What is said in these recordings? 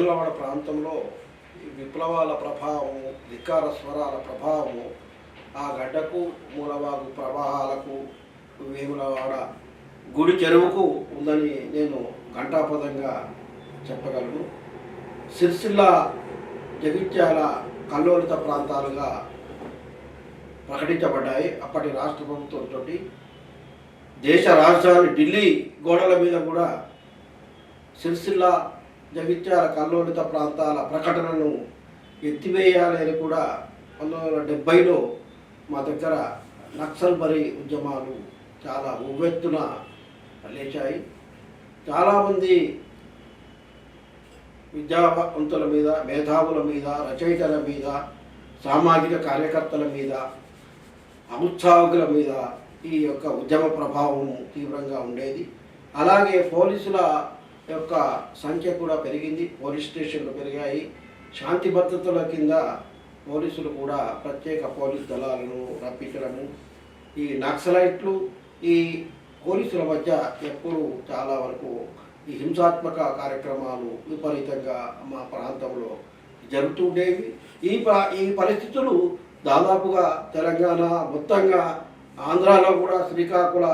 వేములవాడ ప్రాంతంలో విప్లవాల ప్రభావము ధిక్కార స్వరాల ప్రభావము ఆ గడ్డకు మూలవాగు ప్రవాహాలకు వేములవాడ గుడి చెరువుకు ఉందని నేను ఘంటాపదంగా చెప్పగలను. సిరిసిల్ల జగిత్యాల కల్లోలిత ప్రాంతాలుగా ప్రకటించబడ్డాయి. అప్పటి రాష్ట్ర ప్రభుత్వంతో దేశ రాజధాని ఢిల్లీ గోడల మీద కూడా సిరిసిల్ల జగిత్యాల కల్లోలిత ప్రాంతాల ప్రకటనను ఎత్తివేయాలని కూడా పంతొమ్మిది వందల డెబ్బైలో మా దగ్గర నక్సల్ బరి ఉద్యమాలు చాలా ఉవ్వెత్తున లేచాయి. చాలామంది విద్యావంతుల మీద మేధావుల మీద రచయితల మీద సామాజిక కార్యకర్తల మీద ఔత్సాహికుల మీద ఈ యొక్క ఉద్యమ ప్రభావం తీవ్రంగా ఉండేది. అలాగే పోలీసుల యొక్క సంఖ్య కూడా పెరిగింది పోలీస్ స్టేషన్లు పెరిగాయి. శాంతి భద్రతల కింద పోలీసులు కూడా ప్రత్యేక పోలీస్ దళాలను రప్పించడము. ఈ నక్సలైట్లు ఈ పోలీసుల మధ్య ఎప్పుడు చాలా వరకు ఈ హింసాత్మక కార్యక్రమాలు విపరీతంగా మా ప్రాంతంలో జరుగుతుండేవి. ఈ ఈ పరిస్థితులు దాదాపుగా తెలంగాణ మొత్తంగా ఆంధ్రాలో కూడా శ్రీకాకుళ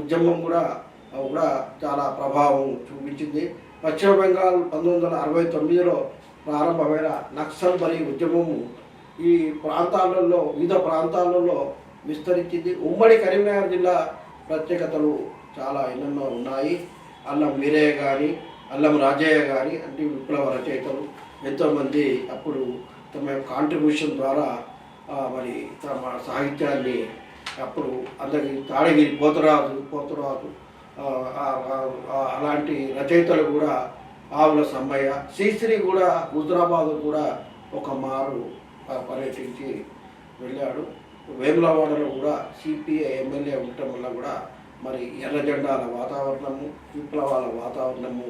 ఉద్యమం కూడా కూడా చాలా ప్రభావం చూపించింది. పశ్చిమ బెంగాల్ పంతొమ్మిది వందల అరవై తొమ్మిదిలో ప్రారంభమైన నక్సల్ బరి ఉద్యమము ఈ ప్రాంతాలలో వివిధ ప్రాంతాలలో విస్తరించింది. ఉమ్మడి కరీంనగర్ జిల్లా ప్రత్యేకతలు చాలా ఎన్నెన్నో ఉన్నాయి. అల్లం వీరయ్య కానీ అల్లం రాజయ్య కానీ అంటే విప్లవ రచయితలు ఎంతోమంది అప్పుడు తమ కాంట్రిబ్యూషన్ ద్వారా మరి తమ సాహిత్యాన్ని అప్పుడు అందరికి తాడగిరి పోతరాజు పోతరాజు అలాంటి రచయితలు కూడా ఆవుల సమ్మయ్య శ్రీశ్రీ కూడా హుజరాబాద్ కూడా ఒక మారు పర్యటించి వెళ్ళాడు. వేములవాడలో కూడా సిపిఐ ఎమ్మెల్యే ఉండటం వల్ల కూడా మరి ఎర్ర జెండాల వాతావరణము విప్లవాల వాతావరణము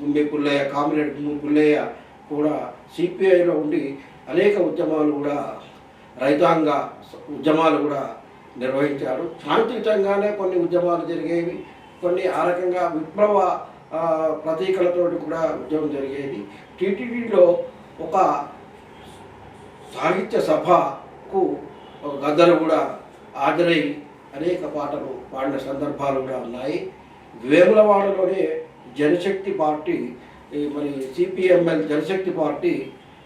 గుండె పుల్లయ్య కామ్రేడ్ పుల్లయ్య కూడా సిపిఐలో ఉండి అనేక ఉద్యమాలు కూడా రైతాంగ ఉద్యమాలు కూడా నిర్వహించారు శాంతియుతంగానే కొన్ని ఉద్యమాలు జరిగేవి. కొన్ని ఆ రకంగా విప్లవ ప్రతీకలతో ప్రతీకలతోటి కూడా ఉద్యమం జరిగేది. టీటీడీలో ఒక సాహిత్య సభకు ఒక గద్దలు కూడా హాజరై అనేక పాటలు పాడిన సందర్భాలు కూడా ఉన్నాయి. వేములవాడలోనే జనశక్తి పార్టీ ఈ మరి సిపిఎంఎల్ జనశక్తి పార్టీ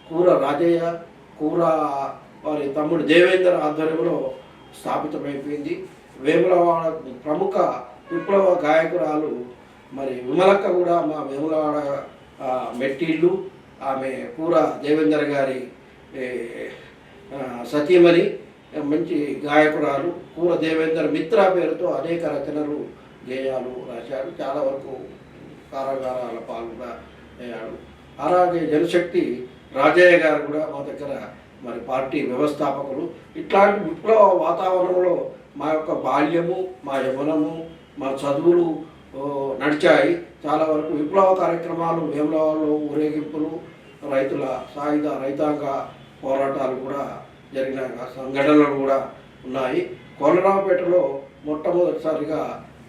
కూర రాజయ్య కూర వారి తమ్ముడు దేవేంద్ర ఆధ్వర్యంలో స్థాపితమైపోయింది. వేములవాడ ప్రముఖ విప్లవ గాయకురాలు మరి విమలక్క కూడా మా వేములవాడ మెట్టిళ్ళు ఆమె కూర దేవేందర్ గారి సతీమణి మంచి గాయకురాలు. కూర దేవేందర్ మిత్ర పేరుతో అనేక రచనలు గేయాలు రాశారు. చాలా వరకు కారాగారాల పాలు కూడా అయ్యాడు అలాగే జనశక్తి రాజయ్య గారు కూడా మా దగ్గర మరి పార్టీ వ్యవస్థాపకులు. ఇట్లాంటి విప్లవ వాతావరణంలో మా యొక్క బాల్యము మా యవనము మా చదువులు నడిచాయి. చాలా వరకు విప్లవ కార్యక్రమాలు వేములవాడలో ఊరేగింపులు రైతుల సాయుధ రైతాంగ పోరాటాలు కూడా జరిగిన సంఘటనలు కూడా ఉన్నాయి. కోనరావుపేటలో మొట్టమొదటిసారిగా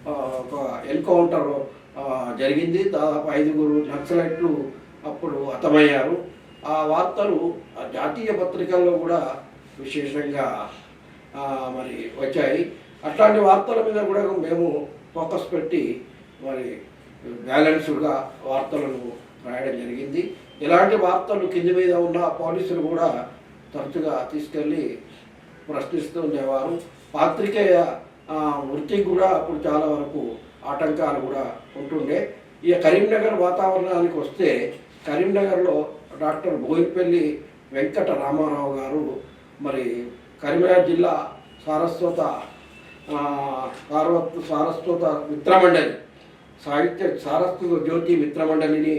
ఒక ఎన్కౌంటర్ జరిగింది. దాదాపు ఐదుగురు నక్సలైట్లు అప్పుడు హతమయ్యారు. ఆ వార్తలు జాతీయ పత్రికల్లో కూడా విశేషంగా మరి వచ్చాయి. అట్లాంటి వార్తల మీద కూడా మేము ఫోకస్ పెట్టి మరి బ్యాలెన్స్డ్గా వార్తలను రాయడం జరిగింది. ఇలాంటి వార్తలు కింది మీద ఉన్న పోలీసులు కూడా తరచుగా తీసుకెళ్ళి ప్రశ్నిస్తూ ఉండేవారు. పాత్రికేయ వృత్తికి కూడా అప్పుడు చాలా వరకు ఆటంకాలు కూడా ఉంటుండే. ఇక కరీంనగర్ వాతావరణానికి వస్తే కరీంనగర్లో డాక్టర్ బోయినపల్లి వెంకట రామారావు గారు మరి కరీంనగర్ జిల్లా సారస్వత సారవత్ సారస్వత మిత్రమండలి సాహిత్య సారస్వత జ్యోతి మిత్రమండలిని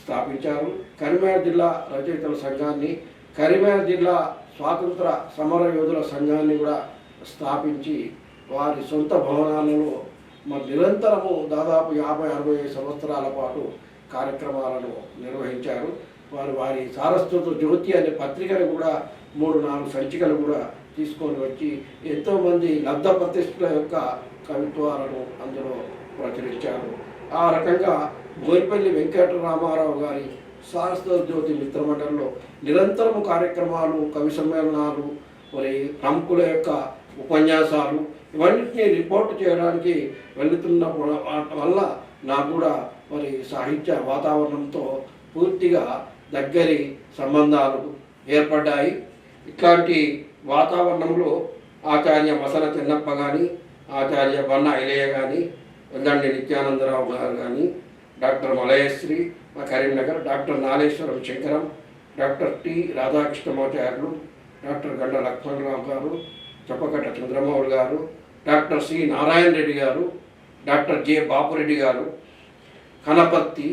స్థాపించారు. కరీంనగర్ జిల్లా రచయితల సంఘాన్ని కరీంనగర్ జిల్లా స్వాతంత్ర సమర యోధుల సంఘాన్ని కూడా స్థాపించి వారి సొంత భవనాలలో మరి నిరంతరము దాదాపు యాభై అరవై సంవత్సరాల పాటు కార్యక్రమాలను నిర్వహించారు. వారు వారి సారస్వత జ్యోతి అనే పత్రికను కూడా మూడు నాలుగు సంచికలు కూడా తీసుకొని వచ్చి ఎంతోమంది లబ్ధ ప్రతిష్ఠల యొక్క కవిత్వాలను అందులో ప్రచురించారు. ఆ రకంగా బోయిపల్లి వెంకటరామారావు గారి సారస్వత జ్యోతి మిత్రమండలిలో నిరంతరము కార్యక్రమాలు కవి సమ్మేళనాలు మరి ప్రముఖుల యొక్క ఉపన్యాసాలు ఇవన్నింటినీ రిపోర్ట్ చేయడానికి వెళుతున్న వల్ల నాకు కూడా మరి సాహిత్య వాతావరణంతో పూర్తిగా దగ్గరి సంబంధాలు ఏర్పడ్డాయి. ఇట్లాంటి వాతావరణంలో ఆచార్య మసన చిన్నప్ప కానీ ఆచార్య బన్న ఐలయ్య కానీ వెల్లండి నిత్యానందరావు గారు కానీ డాక్టర్ మలయశ్రీ మా Karimnagar doctor Nageswaram Sankaram doctor T Radhakrishnamacharyulu doctor Ganda Lakshmanarao garu చెప్పకట్ట Chandramouli గారు డాక్టర్ సి నారాయణ రెడ్డి గారు డాక్టర్ జె బాపురెడ్డి గారు కనపత్తి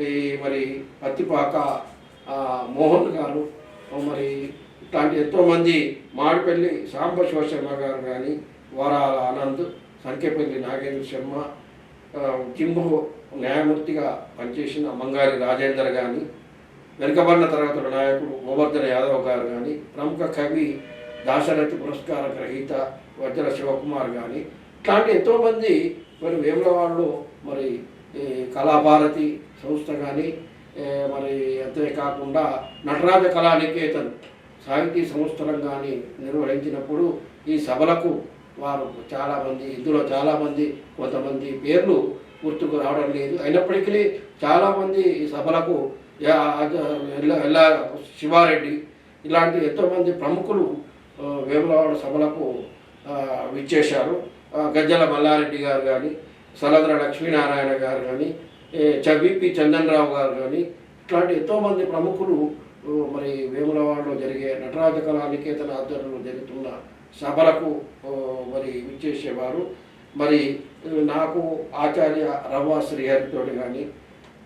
ఈ మరి పత్తిపాక మోహన్ గారు మరి ఇట్లాంటి ఎంతోమంది మాడిపల్లి సాంబ శివశర్మ గారు కానీ వరాల ఆనంద్ సంఖ్యపల్లి నాగేంద్ర శర్మ ఆ, జింబు న్యాయమూర్తిగా పనిచేసిన మంగారి రాజేందర్ కానీ వెనుకబడిన తరగతుల నాయకుడు గోవర్ధన యాదవ్ గారు కానీ ప్రముఖ కవి దాశరథి పురస్కార గ్రహీత వజ్ర శివకుమార్ కానీ ఇట్లాంటి ఎంతోమంది మరి వేములవాడలో మరి ఈ కళాభారతి సంస్థ కానీ మరి అంతేకాకుండా నటరాజ కళానికేతన్ సాహితీ సంస్థలం కానీ నిర్వహించినప్పుడు ఈ సభలకు వారు చాలామంది ఇందులో చాలామంది కొంతమంది పేర్లు గుర్తుకు రావడం లేదు. అయినప్పటికీ చాలామంది ఈ సభలకు శివారెడ్డి ఇలాంటి ఎంతోమంది ప్రముఖులు వేములవాడ సభలకు విచ్చేశారు. గజ్జల మల్లారెడ్డి గారు కానీ సలద్ర లక్ష్మీనారాయణ గారు కానీ చబిపి చందన్రావు గారు కానీ ఇట్లాంటి ఎంతోమంది ప్రముఖులు మరి వేములవాడలో జరిగే నటరాజ కళానికేతన ఆధ్వర్యంలో జరుగుతున్న సభలకు మరి విచ్చేసేవారు. మరి నాకు ఆచార్య రవ్వ శ్రీహరితో కానీ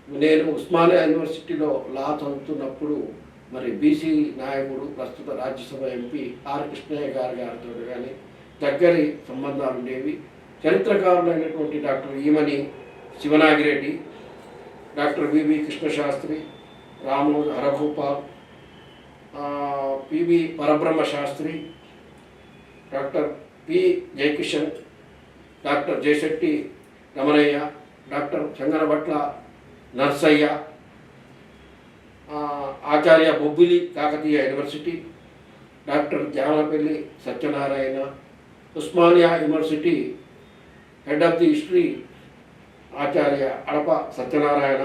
నేను ఉస్మానియా యూనివర్సిటీలో లా చదువుతున్నప్పుడు మరి బీసీ నాయకుడు ప్రస్తుత రాజ్యసభ ఎంపీ ఆర్ కృష్ణయ్య గారి గారితో కానీ దగ్గరి సంబంధాలు ఉండేవి. చరిత్రకారులైనటువంటి doctor Emani Sivanagireddy doctor V V Krishnasastri Ramulu Harabhupal ఆ, P V Parabrahma Sastri doctor P Jayakishan doctor Jayasetti Ramanaiah doctor Changanabhatla Narsaiah Acharya Bobbili Kakatiya university doctor Jamalapalli Satyanarayana Osmania university head of the history Acharya Adapa Satyanarayana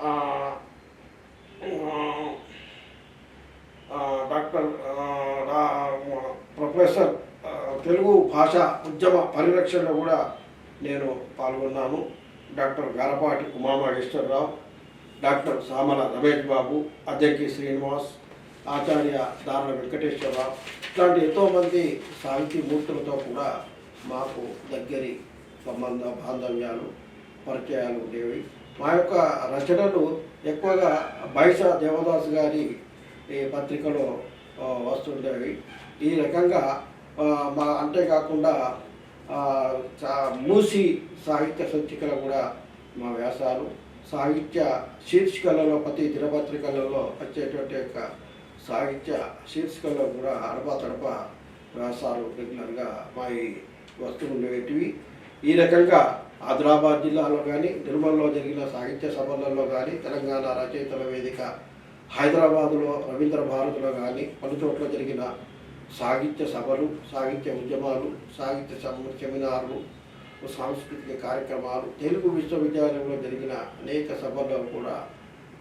ఆ, ఆ, doctor ఆ, రా- professor Telugu భాష ఉద్యమ పరిరక్షణలో కూడా నేను పాల్గొన్నాను. డాక్టర్ గారపాటి ఉమామహేశ్వరరావు డాక్టర్ సామల రమేష్ బాబు అద్దెకి శ్రీనివాస్ ఆచార్య దారుణ వెంకటేశ్వరరావు ఇట్లాంటి ఎంతోమంది సాహితీ మూర్తులతో కూడా మాకు దగ్గరి సంబంధ బాంధవ్యాలు పరిచయాలు ఉండేవి. మా యొక్క రచనలు ఎక్కువగా బైసా దేవదాస్ గారి ఈ పత్రికలో వస్తుండేవి. ఈ రకంగా మా అంతేకాకుండా చా- మూసి సాహిత్య సంచికలు కూడా మా వ్యాసాలు. సాహిత్య శీర్షికలలో ప్రతి దినపత్రికలలో వచ్చేటువంటి యొక్క సాహిత్య శీర్షికల్లో కూడా అడపా తడప వ్యాసాలు రెగ్యులర్గా మా ఈ వస్తువు ఉండేటివి. ఈ రకంగా ఆదిలాబాద్ జిల్లాలో కానీ నిర్మల్లో జరిగిన సాహిత్య సభలలో కానీ తెలంగాణ రచయితల వేదిక హైదరాబాదులో రవీంద్ర భారతిలో కానీ పలు చోట్ల జరిగిన సాహిత్య సభలు సాహిత్య ఉద్యమాలు సాహిత్య సెమినార్లు సాంస్కృతిక కార్యక్రమాలు తెలుగు విశ్వవిద్యాలయంలో జరిగిన అనేక సభల్లో కూడా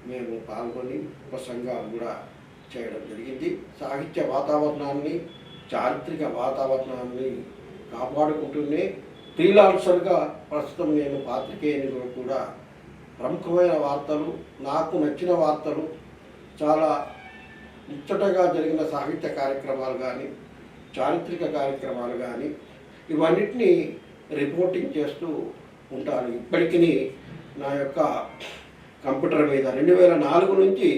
మేము పాల్గొని ఉపసంఘాలు కూడా చేయడం జరిగింది. సాహిత్య వాతావరణాన్ని చారిత్రక వాతావరణాన్ని కాపాడుకుంటూనే ఫ్రీలాన్సర్గా ప్రస్తుతం నేను పాత్రికేయులు కూడా ప్రముఖమైన వార్తలు నాకు నచ్చిన వార్తలు చాలా ఇచ్చటగా జరిగిన సాహిత్య కార్యక్రమాలు కానీ చారిత్రక కార్యక్రమాలు కానీ ఇవన్నిటినీ రిపోర్టింగ్ చేస్తూ ఉంటాను ఇప్పటికీ నా యొక్క కంప్యూటర్ మీద రెండు వేల నాలుగు నుంచి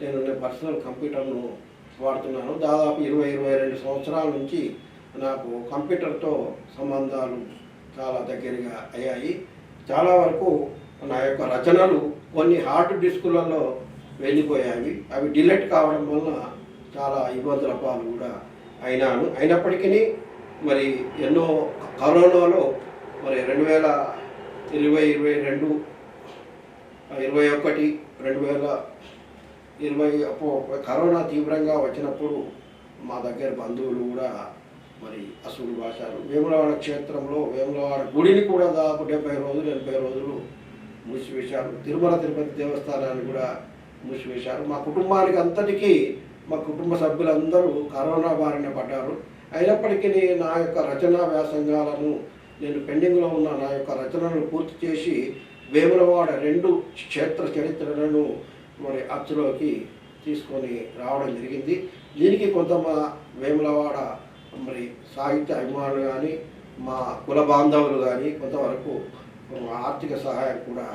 నేను పర్సనల్ కంప్యూటర్ను వాడుతున్నాను. దాదాపు ఇరవై ఇరవై రెండు సంవత్సరాల నుంచి నాకు కంప్యూటర్తో సంబంధాలు చాలా దగ్గరగా అయ్యాయి. చాలా వరకు నా యొక్క రచనలు కొన్ని హార్డ్ డిస్కులలో వెళ్ళిపోయాయి. అవి డిలీట్ కావడం వలన చాలా ఇబ్బందుల పాలు కూడా అయినాను. అయినప్పటికీ మరి ఎన్నో కరోనాలో మరి రెండు వేల ఇరవై ఇరవై రెండు ఇరవై ఒకటి రెండు వేల ఇరవై కరోనా తీవ్రంగా వచ్చినప్పుడు మా దగ్గర బంధువులు కూడా మరి అసలు భాషారు వేములవాడ క్షేత్రంలో వేములవాడ గుడిని కూడా దాదాపు డెబ్బై రోజులు ఎనభై రోజులు మూసివేశారు. తిరుమల తిరుపతి దేవస్థానాన్ని కూడా మూసివేశారు. మా కుటుంబానికి అంతటికీ మా కుటుంబ సభ్యులందరూ కరోనా బారిన పడ్డారు. అయినప్పటికీ నా యొక్క రచనా వ్యాసంగాలను నేను పెండింగ్లో ఉన్న నా యొక్క రచనలను పూర్తి చేసి వేములవాడ రెండు క్షేత్ర చరిత్రలను మరి అచ్చులోకి తీసుకొని రావడం జరిగింది. దీనికి కొంత మా వేములవాడ మరి సాహిత్య అభిమానులు కానీ మా కుల బాంధవులు కానీ కొంతవరకు ఆర్థిక సహాయం కూడా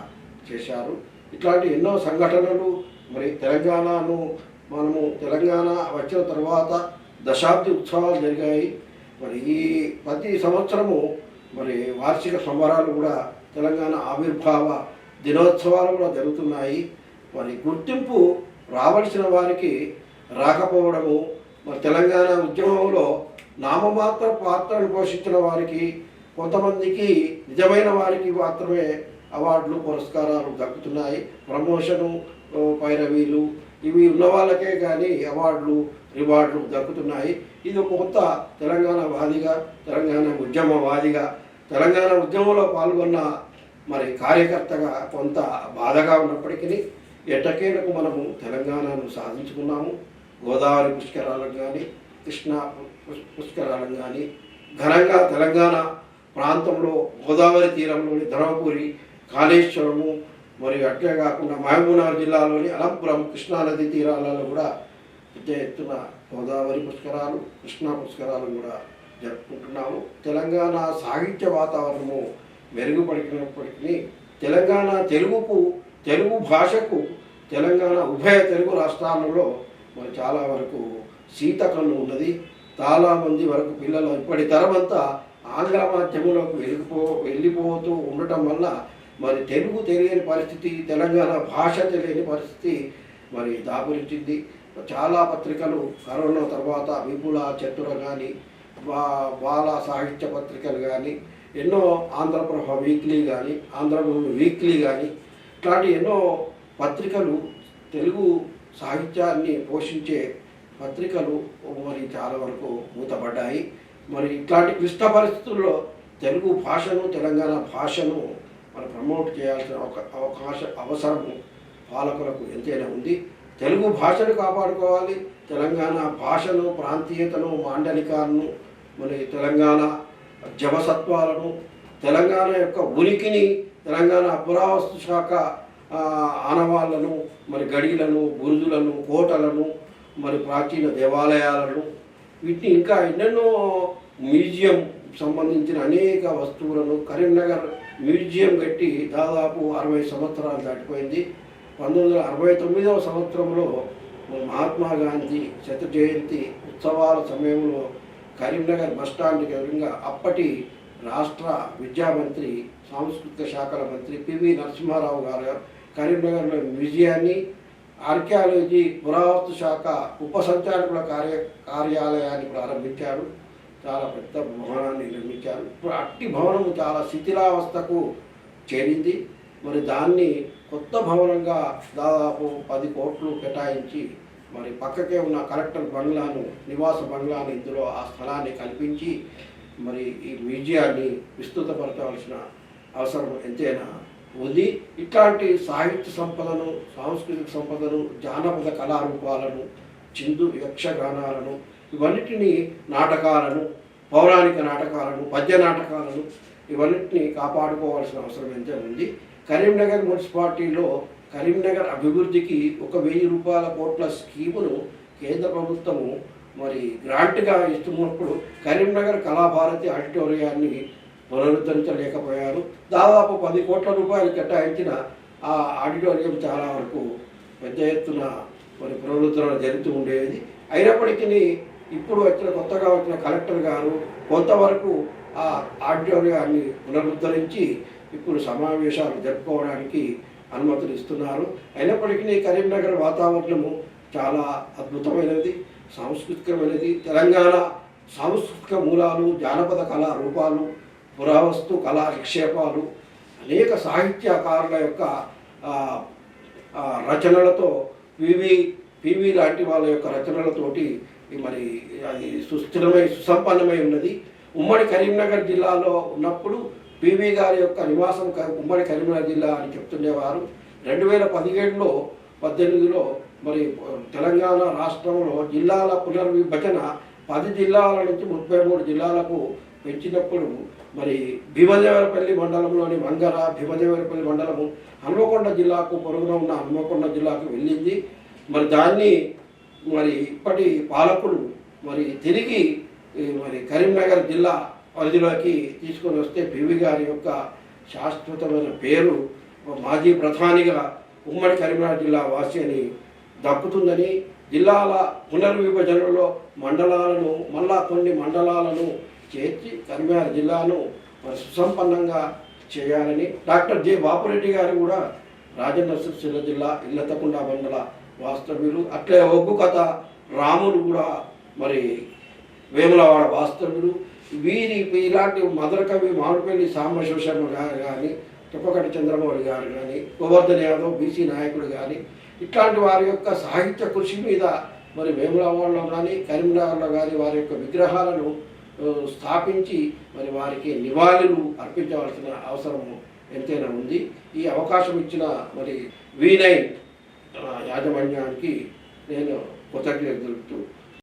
చేశారు. ఇట్లాంటి ఎన్నో సంఘటనలు మరి తెలంగాణను మనము తెలంగాణ వచ్చిన తర్వాత దశాబ్ది ఉత్సవాలు జరిగాయి. మరి ఈ ప్రతి సంవత్సరము మరి వార్షిక సంబరాలు కూడా తెలంగాణ ఆవిర్భావ దినోత్సవాలు కూడా జరుగుతున్నాయి. మరి గుర్తింపు రావలసిన వారికి రాకపోవడము మరి తెలంగాణ ఉద్యమంలో నామమాత్ర పాత్రను పోషించిన వారికి కొంతమందికి నిజమైన వారికి మాత్రమే అవార్డులు పురస్కారాలు దక్కుతున్నాయి. ప్రమోషను పైరవీలు ఇవి ఉన్న వాళ్ళకే కానీ అవార్డులు రివార్డులు దక్కుతున్నాయి. ఇది ఒక కొత్త తెలంగాణ వాదిగా తెలంగాణ ఉద్యమవాదిగా తెలంగాణ ఉద్యమంలో పాల్గొన్న మరి కార్యకర్తగా కొంత బాధగా ఉన్నప్పటికీ ఎట్టకేలకు మనము తెలంగాణను సాధించుకున్నాము. గోదావరి పుష్కరాలకు కానీ కృష్ణా పుష్- పుష్కరాలకు కానీ ఘనంగా తెలంగాణ ప్రాంతంలో గోదావరి తీరంలోని ధర్మపురి కాళేశ్వరము మరియు అట్లే కాకుండా మహబూబ్నగర్ జిల్లాలోని అలంపురం కృష్ణానది తీరాలలో కూడా పెద్ద ఎత్తున గోదావరి పుష్కరాలు కృష్ణా పుష్కరాలు కూడా జరుపుకుంటున్నాము. తెలంగాణ సాహిత్య వాతావరణము మెరుగుపడినప్పటికీ తెలంగాణ తెలుగుకు తెలుగు భాషకు తెలంగాణ ఉభయ తెలుగు రాష్ట్రాలలో మరి చాలా వరకు శీతకన్ను ఉన్నది. చాలా మంది వరకు పిల్లలు ఇప్పటి తరమంతా ఆంగ్ల మాధ్యమంలోకి వెళ్ళిపో వెళ్ళిపోతూ ఉండటం వల్ల మరి తెలుగు తెలియని పరిస్థితి తెలంగాణ భాష తెలియని పరిస్థితి మరి దాపురించింది. చాలా పత్రికలు కరోనా తర్వాత విపుల చతుర కానీ బాల సాహిత్య పత్రికలు కానీ ఎన్నో ఆంధ్రప్రభ వీక్లీ కానీ ఆంధ్రభూమి వీక్లీ కానీ ఇట్లాంటి ఎన్నో పత్రికలు తెలుగు సాహిత్యాన్ని పోషించే పత్రికలు మరి చాలా వరకు మూతపడ్డాయి. మరి ఇట్లాంటి క్లిష్ట పరిస్థితుల్లో తెలుగు భాషను తెలంగాణ భాషను మనం ప్రమోట్ చేయాల్సిన ఒక అవకాశ అవసరము పాలకులకు ఎంతైనా ఉంది. తెలుగు భాషను కాపాడుకోవాలి. తెలంగాణ భాషను ప్రాంతీయతను మాండలికాలను మరి తెలంగాణ జవసత్వాలను తెలంగాణ యొక్క ఉనికిని తెలంగాణ పురావస్తు శాఖ ఆనవాళ్ళను మరి గడిలను బురుజులను కోటలను మరి ప్రాచీన దేవాలయాలను వీటిని ఇంకా ఎన్నెన్నో మ్యూజియం సంబంధించిన అనేక వస్తువులను కరీంనగర్ మ్యూజియం కట్టి దాదాపు అరవై సంవత్సరాలు దాటిపోయింది. పంతొమ్మిది వందల అరవై తొమ్మిదవ సంవత్సరంలో మహాత్మా గాంధీ శత జయంతి ఉత్సవాల సమయంలో కరీంనగర్ బస్టాండ్కి ఎదురుగా అప్పటి రాష్ట్ర విద్యా మంత్రి సాంస్కృతిక శాఖల మంత్రి పివి నరసింహారావు గారు కరీంనగర్లో మ్యూజియాన్ని ఆర్కియాలజీ పురావస్తు శాఖ ఉప సంచాలకుల కార్య కార్యాలయాన్ని ప్రారంభించారు. చాలా పెద్ద భవనాన్ని నిర్మించారు. ఇప్పుడు అట్టి భవనం చాలా శిథిలావస్థకు చేరింది. మరి దాన్ని కొత్త భవనంగా దాదాపు పది కోట్లు కేటాయించి మరి పక్కకే ఉన్న కలెక్టర్ బంగ్లాను నివాస బంగ్లాను ఇందులో ఆ స్థలాన్ని కల్పించి మరి ఈ మ్యూజియాన్ని విస్తృతపరచవలసిన అవసరం ఎంతైనా ఉంది. ఇట్లాంటి సాహిత్య సంపదను సాంస్కృతిక సంపదను జానపద కళారూపాలను చిందు యక్షగానాలను ఇవన్నిటినీ నాటకాలను పౌరాణిక నాటకాలను పద్య నాటకాలను ఇవన్నిటిని కాపాడుకోవాల్సిన అవసరం ఎంతో ఉంది. కరీంనగర్ మున్సిపాలిటీలో కరీంనగర్ అభివృద్ధికి ఒక వెయ్యి రూపాయల కోట్ల స్కీమును కేంద్ర ప్రభుత్వము మరి గ్రాంట్గా ఇస్తున్నప్పుడు కరీంనగర్ కళాభారతి ఆడిటోరియాన్ని పునరుద్ధరించలేకపోయారు. దాదాపు పది కోట్ల రూపాయలు కేటాయించిన ఆ ఆడిటోరియం చాలా వరకు పెద్ద ఎత్తున మరి పునరుద్ధరణ జరుగుతూ ఉండేది. అయినప్పటికీ ఇప్పుడు వచ్చిన కొత్తగా వచ్చిన కలెక్టర్ గారు కొంతవరకు ఆ ఆడిటోరియాన్ని పునరుద్ధరించి ఇప్పుడు సమావేశాలు జరుపుకోవడానికి అనుమతులు ఇస్తున్నారు. అయినప్పటికీ కరీంనగర్ వాతావరణము చాలా అద్భుతమైనది సాంస్కృతికమైనది. తెలంగాణ సాంస్కృతిక మూలాలు జానపద కళా రూపాలు పురావస్తు కళా నిక్షేపాలు అనేక సాహిత్యకారుల యొక్క రచనలతో పివి పివి లాంటి వాళ్ళ యొక్క రచనలతోటి మరి అది సుస్థిరమై సుసంపన్నమై ఉన్నది. ఉమ్మడి కరీంనగర్ జిల్లాలో ఉన్నప్పుడు పివి గారి యొక్క నివాసం ఉమ్మడి కరీంనగర్ జిల్లా అని చెప్తుండేవారు. రెండు వేల పదిహేడులో పద్దెనిమిదిలో మరి తెలంగాణ రాష్ట్రంలో జిల్లాల పునర్విభజన పది జిల్లాల నుంచి ముప్పై మూడు జిల్లాలకు పెంచినప్పుడు మరి భీమదేవరపల్లి మండలంలోని మంగర భీమదేవరపల్లి మండలము హన్మకొండ జిల్లాకు పొరుగున ఉన్న హన్మకొండ జిల్లాకు వెళ్ళింది. మరి దాన్ని మరి ఇప్పటి పాలకులు మరి తిరిగి మరి కరీంనగర్ జిల్లా పరిధిలోకి తీసుకొని వస్తే పివి గారి యొక్క శాశ్వతమైన పేరు మాజీ ప్రధానిగా ఉమ్మడి కరీంనగర్ జిల్లా వాసి అని దక్కుతుందని జిల్లాల పునర్విభజనలో మండలాలను మళ్ళా కొన్ని మండలాలను చేర్చి కరీంనగర్ జిల్లాను మరి సుసంపన్నంగా చేయాలని డాక్టర్ జె బాపురెడ్డి గారు కూడా రాజన్న సిరిసిల్ల జిల్లా ఇల్లతకుండ మండల వాస్తవ్యులు అట్లే ఒగ్గు కథ. రాములు కూడా మరి వేములవాడ వాస్తవ్యులు వీరి ఇలాంటి మదర్ కవి మామిడిపల్లి సాంబశివశర్మ గారు కానీ తుప్పకటి చంద్రమౌళి గారు కానీ గోవర్ధన్ యాదవ్ బీసీ నాయకుడు కానీ ఇట్లాంటి వారి యొక్క సాహిత్య కృషి మీద మరి వేములవాడలో కానీ కరీంనగర్లో కానీ వారి యొక్క విగ్రహాలను స్థాపించి మరి వారికి నివాళులు అర్పించవలసిన అవసరం ఎంతైనా ఉంది. ఈ అవకాశం ఇచ్చిన మరి వి నైన్ యాజమాన్యానికి నేను కృతజ్ఞత తెలుపుతూ